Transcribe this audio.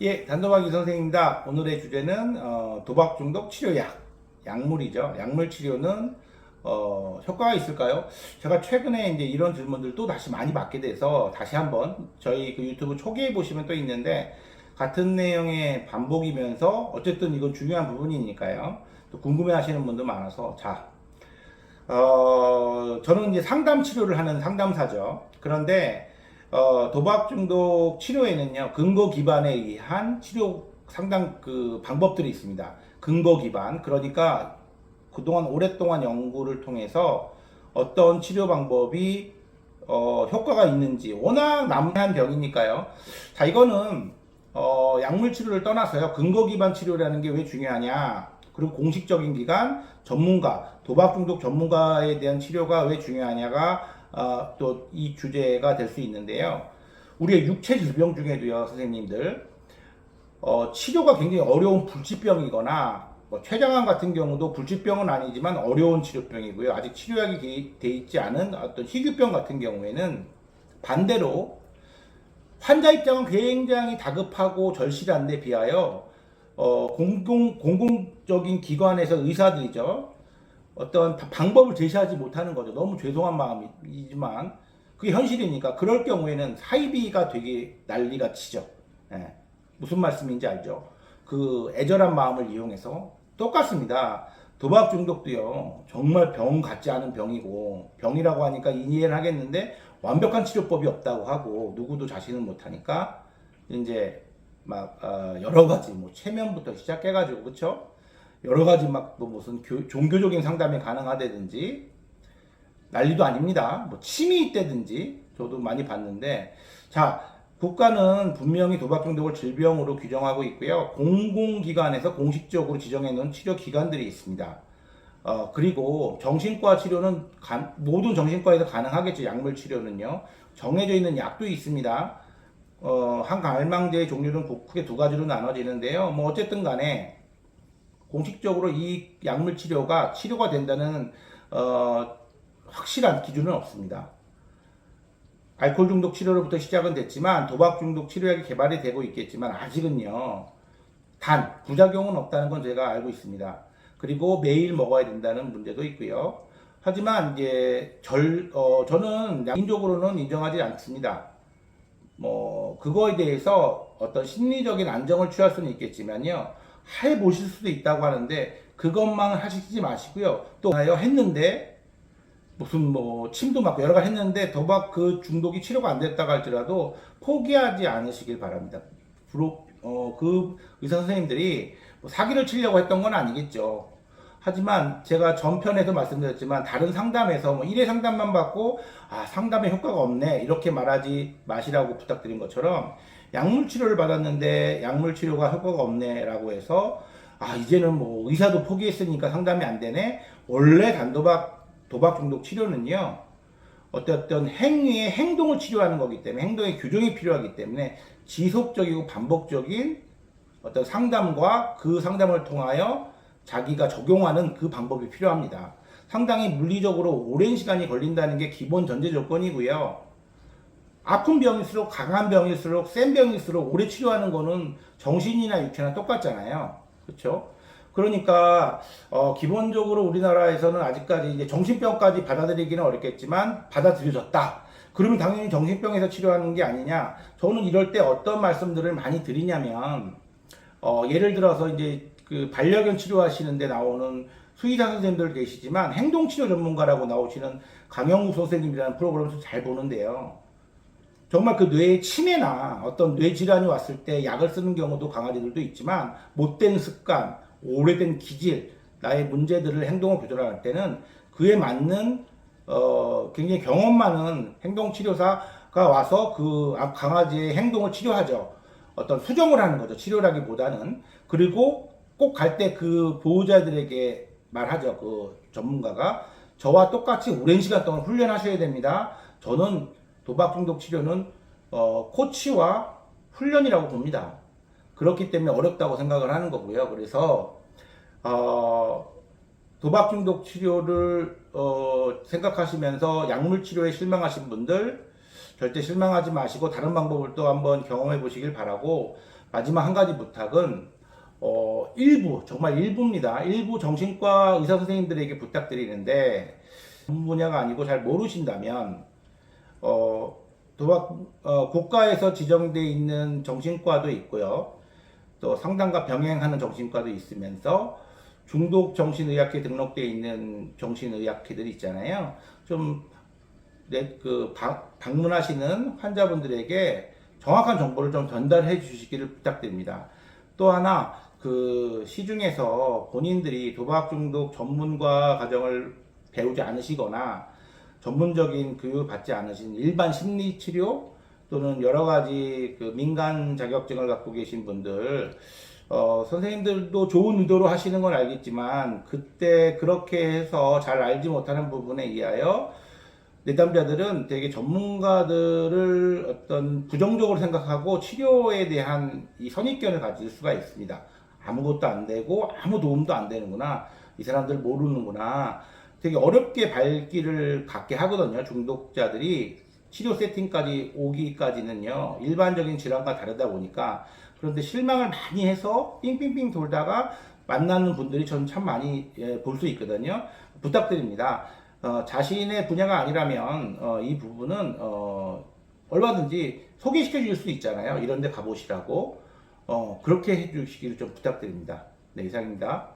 예, 단도박 이 선생입니다. 오늘의 주제는 어, 도박 중독 치료약, 약물이죠. 약물 치료는 어, 효과가 있을까요? 제가 최근에 이제 이런 질문들 또 다시 많이 받게 돼서 다시 한번 저희 그 유튜브 초기에 보시면 또 있는데 같은 내용의 반복이면서 어쨌든 이건 중요한 부분이니까요. 또 궁금해하시는 분도 많아서 자, 어, 저는 이제 상담 치료를 하는 상담사죠. 그런데 어, 도박 중독 치료에는요, 근거 기반에 의한 치료 상당 그 방법들이 있습니다. 근거 기반. 그러니까 그동안 오랫동안 연구를 통해서 어떤 치료 방법이 어, 효과가 있는지 워낙 남한 병이니까요. 자, 이거는 어, 약물 치료를 떠나서요. 근거 기반 치료라는 게 왜 중요하냐? 그리고 공식적인 기관, 전문가, 도박 중독 전문가에 대한 치료가 왜 중요하냐가 어, 또이 주제가 될 수 있는데요. 우리의 육체 질병 중에도요, 선생님들, 어, 치료가 굉장히 어려운 불치병이거나 뭐 췌장암 같은 경우도 불치병은 아니지만 어려운 치료병이고요. 아직 치료약이 돼- 돼 있지 않은 어떤 희귀병 같은 경우에는 반대로 환자 입장은 굉장히 다급하고 절실한데 비하여 어, 공공 공공적인 기관에서 의사들이죠. 어떤 바- 방법을 제시하지 못하는 거죠. 너무 죄송한 마음이지만 그게 현실이니까 그럴 경우에는 사이비가 되게 난리가 치죠. 예. 무슨 말씀인지 알죠? 그 애절한 마음을 이용해서 똑같습니다. 도박 중독도요. 정말 병 같지 않은 병이고 병이라고 하니까 이해를 하겠는데 완벽한 치료법이 없다고 하고 누구도 자신을 못하니까 이제 막 어, 여러 가지 뭐 체면부터 시작해가지고 그렇죠? 여러 가지 막또 무슨 교- 종교적인 상담이 가능하다든지 난리도 아닙니다. 뭐 침이 있다든지 저도 많이 봤는데 자 국가는 분명히 도박 중독을 질병으로 규정하고 있고요. 공공기관에서 공식적으로 지정해 놓은 치료 기관들이 있습니다. 어, 그리고 정신과 치료는 가- 모든 정신과에서 가능하겠죠. 약물 치료는요. 정해져 있는 약도 있습니다. 어, 한 갈망제의 종류는 구- 크게 두 가지로 나눠지는데요. 뭐 어쨌든 간에 공식적으로 이 약물 치료가 치료가 된다는 어, 확실한 기준은 없습니다. 알코올 중독 치료로부터 시작은 됐지만 도박 중독 치료약이 개발이 되고 있겠지만 아직은요. 단 부작용은 없다는 건 제가 알고 있습니다. 그리고 매일 먹어야 된다는 문제도 있고요. 하지만 이제 절 어, 저는 개인적으로는 인정하지 않습니다. 뭐 그거에 대해서 어떤 심리적인 안정을 취할 수는 있겠지만요 해 보실 수도 있다고 하는데 그것만 하시지 마시고요 또 하여 했는데 무슨 뭐 침도 맞고 여러 가지 했는데 도박 그 중독이 치료가 안 됐다고 할지라도 포기하지 않으시길 바랍니다. 부록 어그 의사 선생님들이 뭐 사기를 치려고 했던 건 아니겠죠. 하지만 제가 전편에도 말씀드렸지만 다른 상담에서 뭐 1회 상담만 받고 아 상담에 효과가 없네 이렇게 말하지 마시라고 부탁드린 것처럼 약물 치료를 받았는데 약물 치료가 효과가 없네라고 해서 아 이제는 뭐 의사도 포기했으니까 상담이 안 되네 원래 단도박 도박 중독 치료는요 어떤 행위의 행동을 치료하는 거기 때문에 행동의 교정이 필요하기 때문에 지속적이고 반복적인 어떤 상담과 그 상담을 통하여 자기가 적용하는 그 방법이 필요합니다. 상당히 물리적으로 오랜 시간이 걸린다는 게 기본 전제 조건이고요. 아픈 병일수록 강한 병일수록 센 병일수록 오래 치료하는 거는 정신이나 육체나 똑같잖아요. 그렇죠? 그러니까 어, 기본적으로 우리나라에서는 아직까지 이제 정신병까지 받아들이기는 어렵겠지만 받아들여졌다. 그러면 당연히 정신병에서 치료하는 게 아니냐? 저는 이럴 때 어떤 말씀들을 많이 드리냐면 어, 예를 들어서 이제 그 반려견 치료하시는데 나오는 수의사 선생님들 계시지만 행동치료 전문가라고 나오시는 강영우 선생님이라는 프로그램을 잘 보는데요. 정말 그 뇌에 치매나 어떤 뇌 질환이 왔을 때 약을 쓰는 경우도 강아지들도 있지만 못된 습관, 오래된 기질, 나의 문제들을 행동을 조절할 때는 그에 맞는 어, 굉장히 경험 많은 행동 치료사가 와서 그 아- 강아지의 행동을 치료하죠. 어떤 수정을 하는 거죠. 치료라기보다는 그리고 꼭 갈 때 그 보호자들에게 말하죠. 그 전문가가 저와 똑같이 오랜 시간 동안 훈련하셔야 됩니다. 저는 도박 중독 치료는 어, 코치와 훈련이라고 봅니다. 그렇기 때문에 어렵다고 생각을 하는 거고요. 그래서 어, 도박 중독 치료를 어, 생각하시면서 약물 치료에 실망하신 분들 절대 실망하지 마시고 다른 방법을 또 한번 경험해 보시길 바라고 마지막 한 가지 부탁은 어, 일부 정말 일부입니다. 일부 정신과 의사 선생님들에게 부탁드리는데 전문 분야가 아니고 잘 모르신다면 어, 도박 어, 국가에서 지정돼 있는 정신과도 있고요. 또 상담과 병행하는 정신과도 있으면서 중독 정신의학회 등록되어 있는 정신의학회들이 있잖아요. 좀 내, 그, 방, 방문하시는 환자분들에게 정확한 정보를 좀 전달해 주시기를 부탁드립니다. 또 하나, 그, 시중에서 본인들이 도박 중독 전문가 과정을 배우지 않으시거나 전문적인 교육을 받지 않으신 일반 심리 치료 또는 여러 가지 그 민간 자격증을 갖고 계신 분들, 어, 선생님들도 좋은 의도로 하시는 건 알겠지만, 그때 그렇게 해서 잘 알지 못하는 부분에 의하여 내담자들은 되게 전문가들을 어떤 부정적으로 생각하고 치료에 대한 이 선입견을 가질 수가 있습니다. 아무것도 안 되고 아무 도움도 안 되는구나. 이 사람들 모르는구나. 되게 어렵게 발길을 갖게 하거든요. 중독자들이 치료 세팅까지 오기까지는요. 일반적인 질환과 다르다 보니까 그런데 실망을 많이 해서 삥삥삥 돌다가 만나는 분들이 저는 참 많이 예, 볼수 있거든요. 부탁드립니다. 어, 자신의 분야가 아니라면 어, 이 부분은 어, 얼마든지 소개시켜 줄 수 있잖아요. 이런 데 가보시라고 어, 그렇게 해주시기를 좀 부탁드립니다. 네, 이상입니다.